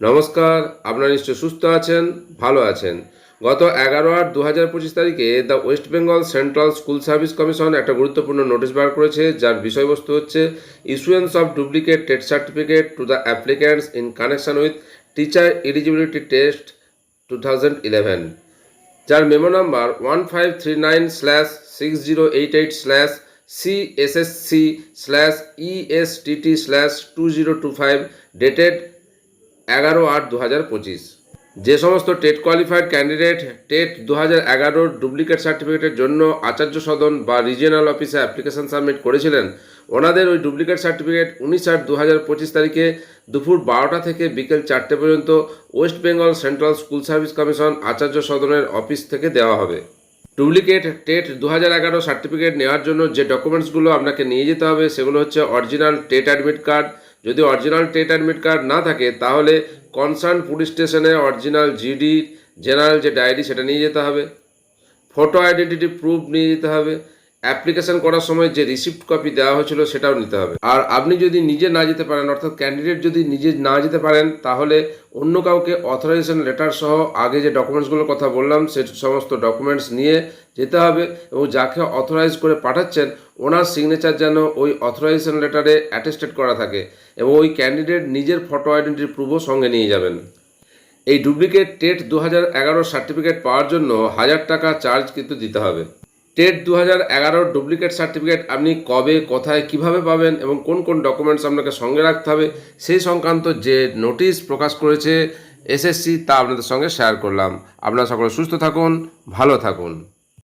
নমস্কার, আপনারা নিশ্চয় সুস্থ আছেন, ভালো আছেন। গত এগারো আট দু হাজার পঁচিশ তারিখে the West Bengal central school service commission একটা গুরুত্বপূর্ণ নোটিশ বার করেছে, যার বিষয়বস্তু হচ্ছে issuance of duplicate TET certificate to the applicants in connection with teacher eligibility test two thousand eleven যার memo number one five three nine slash six zero eight eight slash C S S C slash E S T T slash two zero two five dated এগারো আট দু হাজার পঁচিশ। যে সমস্ত TET qualified candidate TET দু হাজার এগারোর ডুপ্লিকেট সার্টিফিকেটের জন্য আচার্য সদন বা রিজিয়নাল অফিসে অ্যাপ্লিকেশন সাবমিট করেছিলেন, ওনাদের ওই ডুপ্লিকেট সার্টিফিকেট উনিশ আট দু হাজার পঁচিশ তারিখে দুপুর বারোটা থেকে বিকেল চারটে পর্যন্ত West Bengal central school service commission আচার্য সদনের অফিস থেকে দেওয়া হবে। ডুপ্লিকেট টেট দু হাজার এগারো সার্টিফিকেট নেওয়ার জন্য যে ডকুমেন্টসগুলো আপনাকে নিয়ে যেতে হবে সেগুলো হচ্ছে অরিজিনাল টেট অ্যাডমিট কার্ড যদি অরিজিনাল টেট অ্যাডমিট কার্ড না থাকে, তাহলে কনসার্ন পুলিশ স্টেশনে অরিজিনাল জিডি জেনারেল যে ডায়েরি সেটা নিয়ে যেতে হবে। ফটো আইডেন্টিটি প্রুফ নিয়ে যেতে হবে। অ্যাপ্লিকেশন করার সময় যে রিসিপ্ট কপি দেওয়া হয়েছিল সেটাও নিতে হবে। আর আপনি যদি নিজে না যেতে পারেন, অর্থাৎ ক্যান্ডিডেট যদি নিজে না যেতে পারেন, তাহলে অন্য কাউকে অথরাইজেশন লেটার সহ আগে যে ডকুমেন্টসগুলোর কথা বললাম, সে সমস্ত ডকুমেন্টস নিয়ে যেতে হবে এবং যাকে অথরাইজ করে পাঠাচ্ছেন, ওনার সিগনেচার যেন ওই অথরাইজেশন লেটারে অ্যাটেস্টেড করা থাকে এবং ওই ক্যান্ডিডেট নিজের ফটো আইডেন্টি প্রুফও সঙ্গে নিয়ে যাবেন। এই ডুপ্লিকেট টেট দু হাজার এগারো সার্টিফিকেট পাওয়ার জন্য হাজার টাকা চার্জ কিন্তু দিতে হবে। টেট দু হাজার এগারোর ডুপ্লিকেট সার্টিফিকেট আপনি কবে, কোথায়, কীভাবে পাবেন এবং কোন কোন ডকুমেন্টস আপনাকে সঙ্গে রাখতে হবে, সেই সংক্রান্ত যে নোটিশ প্রকাশ করেছে এসএসসি তা আপনাদের সঙ্গে শেয়ার করলাম। আপনারা সকলে সুস্থ থাকুন, ভালো থাকুন।